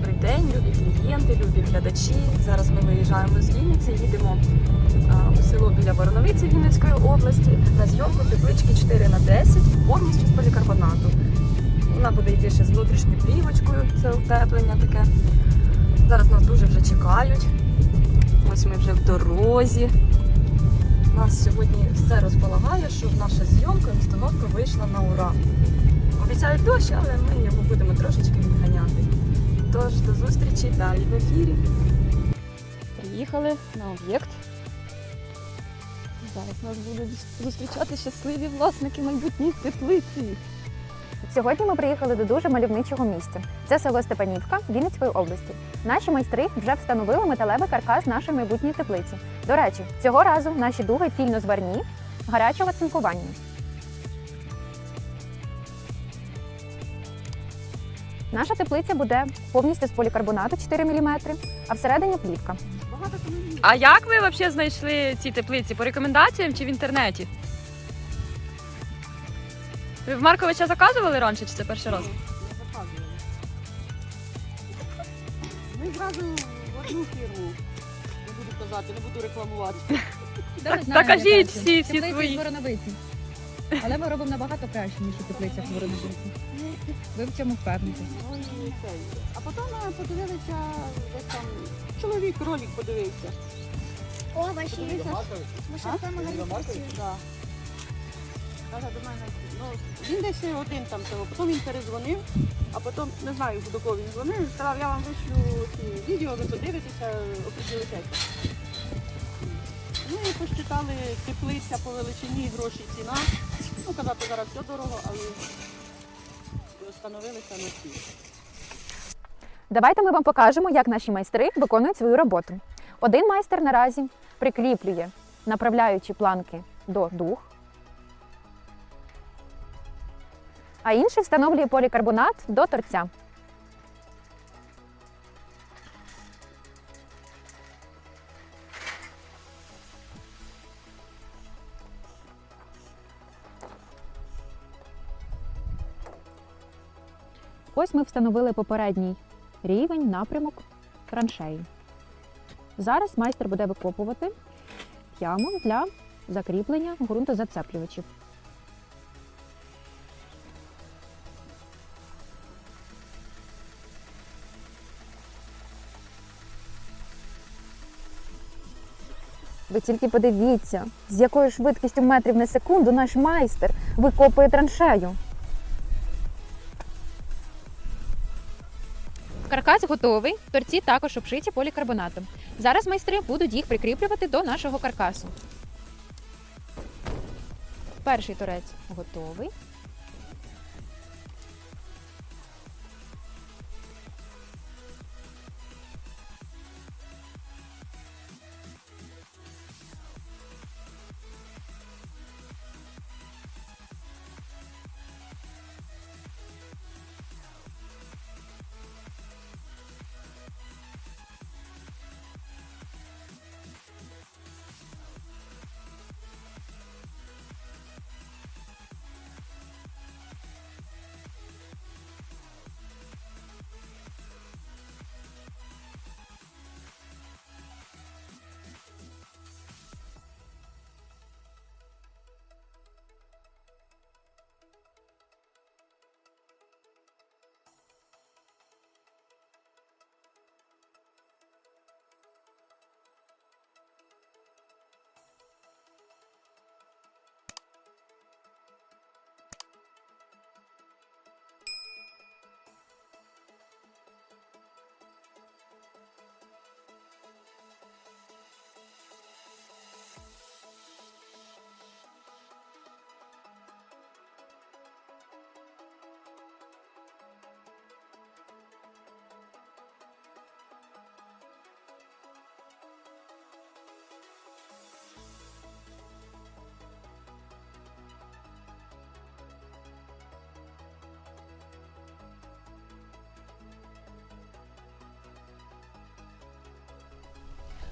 добрий день, любі клієнти, любі глядачі. Зараз ми виїжджаємо з Вінниці, їдемо у село біля Вороновиці Вінницької області на зйомку теплички 4 на 10 повністю з полікарбонату. Вона буде йти ще з внутрішньою плівочкою, це утеплення таке. Зараз нас дуже вже чекають. Ось ми вже в дорозі. Нас сьогодні все розполагає, щоб наша зйомка і установка вийшла на ура. Обіцяють дощ, але ми його будемо трошечки відганяти. Тож до зустрічі далі в ефірі. Приїхали на об'єкт. Зараз нас будуть зустрічати щасливі власники майбутньої теплиці. Сьогодні ми приїхали до дуже мальовничого місця. Це село Степанівка Вінницької області. Наші майстри вже встановили металевий каркас нашої майбутньої теплиці. До речі, цього разу наші дуги цільнозварні гарячого цинкування. Наша теплиця буде повністю з полікарбонату 4 мм, а всередині плівка. А як ви взагалі знайшли ці теплиці? По рекомендаціям чи в інтернеті? Ви в Марковича заказували раніше чи це перший раз? Ми зразу в одну фірму. Не буду казати, не буду рекламувати. Так, та кажіть всі, всі Теплиці свої. з Вороновиці. Але ми робимо набагато краще, ніж у теплицях в Вороновиці. Ви в цьому впевнитесь. Ну. А потім е, подивилися, десь там чоловік ролик подивився. О, ваші А? магазин працює. Да. Каже до мене, ну, він десь один там цього, потім він перезвонив, а потім не знаю, до кого він дзвонив, сказав, я вам вишлю ці відео, ви подивитеся, оприділитеся. Ну і посчитали теплиця по величині, гроші, ціна. Ну, казати зараз все дорого, але встановилися на ці. Давайте ми вам покажемо, як наші майстри виконують свою роботу. Один майстер наразі прикріплює направляючі планки до дух, а інший встановлює полікарбонат до торця. Ось ми встановили попередній рівень, напрямок траншеї. Зараз майстер буде викопувати яму для закріплення ґрунтозацеплювачів. Ви тільки подивіться, з якою швидкістю метрів на секунду наш майстер викопує траншею. Каркас готовий, торці також обшиті полікарбонатом. Зараз майстри будуть їх прикріплювати до нашого каркасу. Перший торець готовий.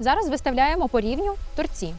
Зараз виставляємо по рівню торці.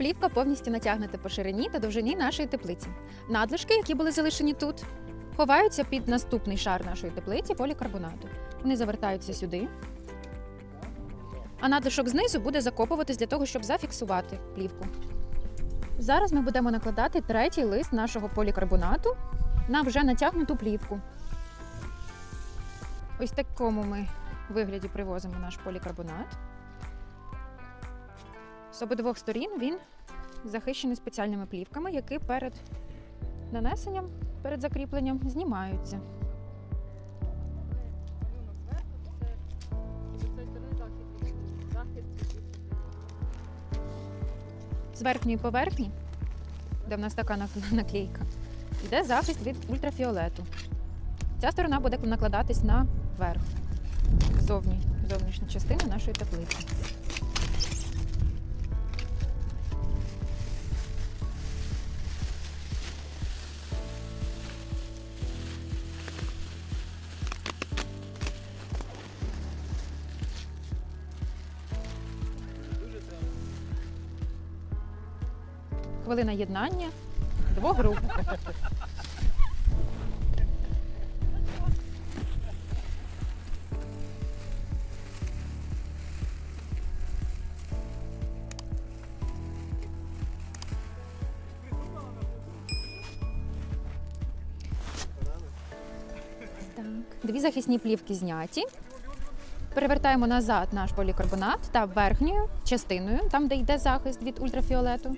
Плівка повністю натягнута по ширині та довжині нашої теплиці. Надлишки, які були залишені тут, ховаються під наступний шар нашої теплиці полікарбонату. Вони завертаються сюди. А надлишок знизу буде закопуватись для того, щоб зафіксувати плівку. Зараз ми будемо накладати третій лист нашого полікарбонату на вже натягнуту плівку. Ось такому ми вигляді привозимо наш полікарбонат. З обидвох сторін він захищений спеціальними плівками, які перед нанесенням, перед закріпленням знімаються. З верхньої поверхні, де в нас така наклейка, йде захист від ультрафіолету. Ця сторона буде накладатись на верх, зовні, зовнішню частину нашої теплиці. Хвилина єднання двох груп. Дві захисні плівки зняті. Перевертаємо назад наш полікарбонат та верхньою частиною, там, де йде захист від ультрафіолету.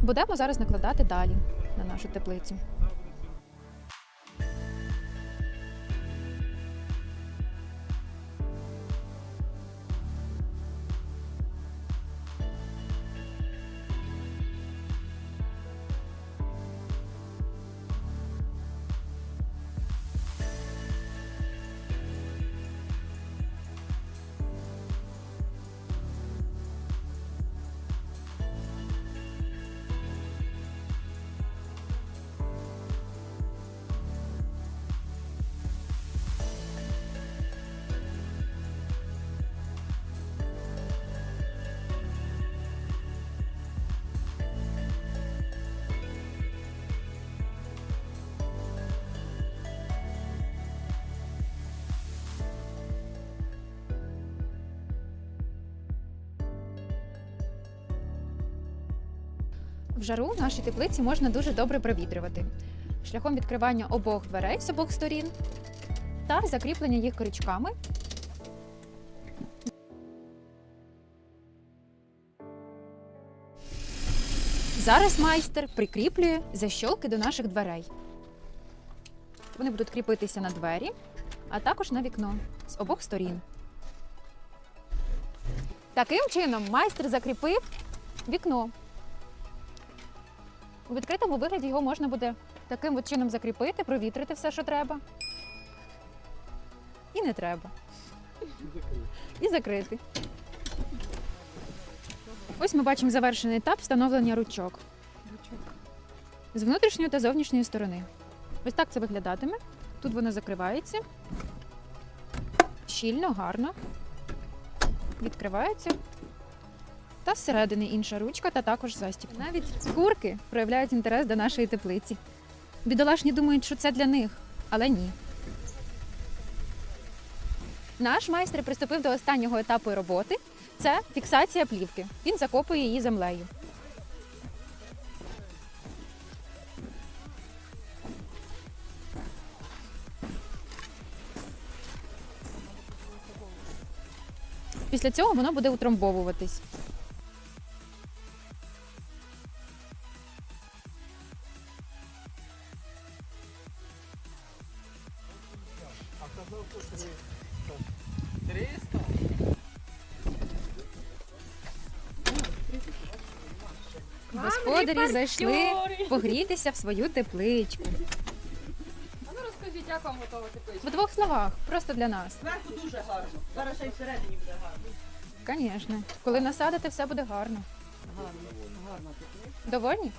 Будемо зараз накладати далі на нашу теплицю. В жару нашій теплиці можна дуже добре провітрювати шляхом відкривання обох дверей з обох сторін та закріплення їх крючками. Зараз майстер прикріплює защолки до наших дверей. Вони будуть кріпитися на двері, а також на вікно з обох сторін. Таким чином майстер закріпив вікно. У відкритому вигляді його можна буде таким от чином закріпити, провітрити все, що треба. І не треба. І закрити. Ось ми бачимо завершений етап встановлення ручок. З внутрішньої та зовнішньої сторони. Ось так це виглядатиме. Тут воно закривається. Щільно, гарно. Відкривається. Та зсередини інша ручка та також застіб. Навіть курки проявляють інтерес до нашої теплиці. Бідолашні думають, що це для них, але ні. Наш майстер приступив до останнього етапу роботи. Це фіксація плівки. Він закопує її землею. Після цього воно буде утрамбовуватись. Господарі зайшли погрітися в свою тепличку. А ну розкажіть, як вам готова тепличка? В двох словах, просто для нас. Зверху дуже гарно. Зараз ще й всередині буде гарно. Звісно. Коли насадите, все буде гарно. Гарно, гарно тут. Довольні?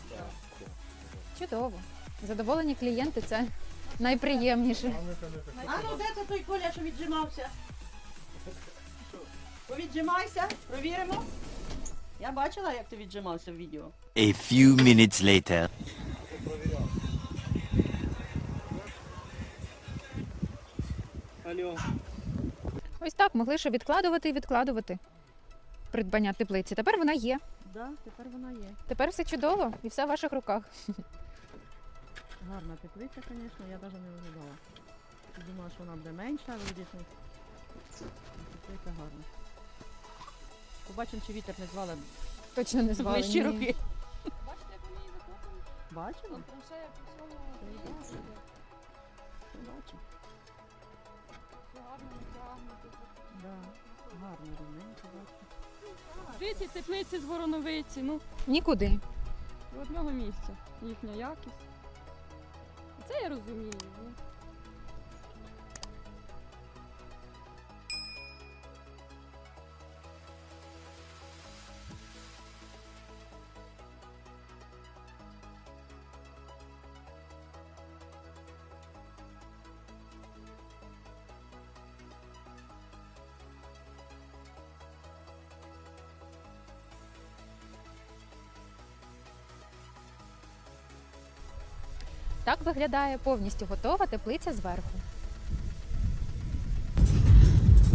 Чудово. Задоволені клієнти це найприємніше. А ну де це той Коля, що віджимався? Повіджимайся, провіримо. Я бачила, як ти віджимався в відео. A few minutes later. Алло. Ось так могли ще відкладувати і відкладувати придбання теплиці. Тепер вона є. Да, тепер вона є. Тепер все чудово і все в ваших руках. Гарна теплиця, звісно, я навіть не виглядала. Думала, що вона буде менша, але дійсно теплиця гарна. Побачимо, чи вітер не звалить Точно не звали. ближчі роки. Бачите, як вони її закопують? Бачимо? Траншея по всьому Це Бачимо. все гарно натягнуто. Да. Гарно, рівненько, бачимо. Дивіться, теплиці з вороновиці, ну, Нікуди. до одного місця. Їхня якість. Це я розумію. Ну. Так виглядає повністю готова теплиця зверху.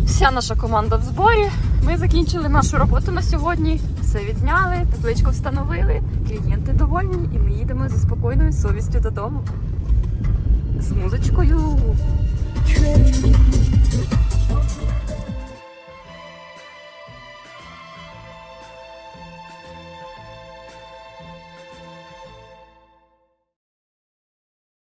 Вся наша команда в зборі. Ми закінчили нашу роботу на сьогодні. Все відзняли, тепличку встановили. Клієнти довольні і ми їдемо зі спокійною совістю додому. З музичкою.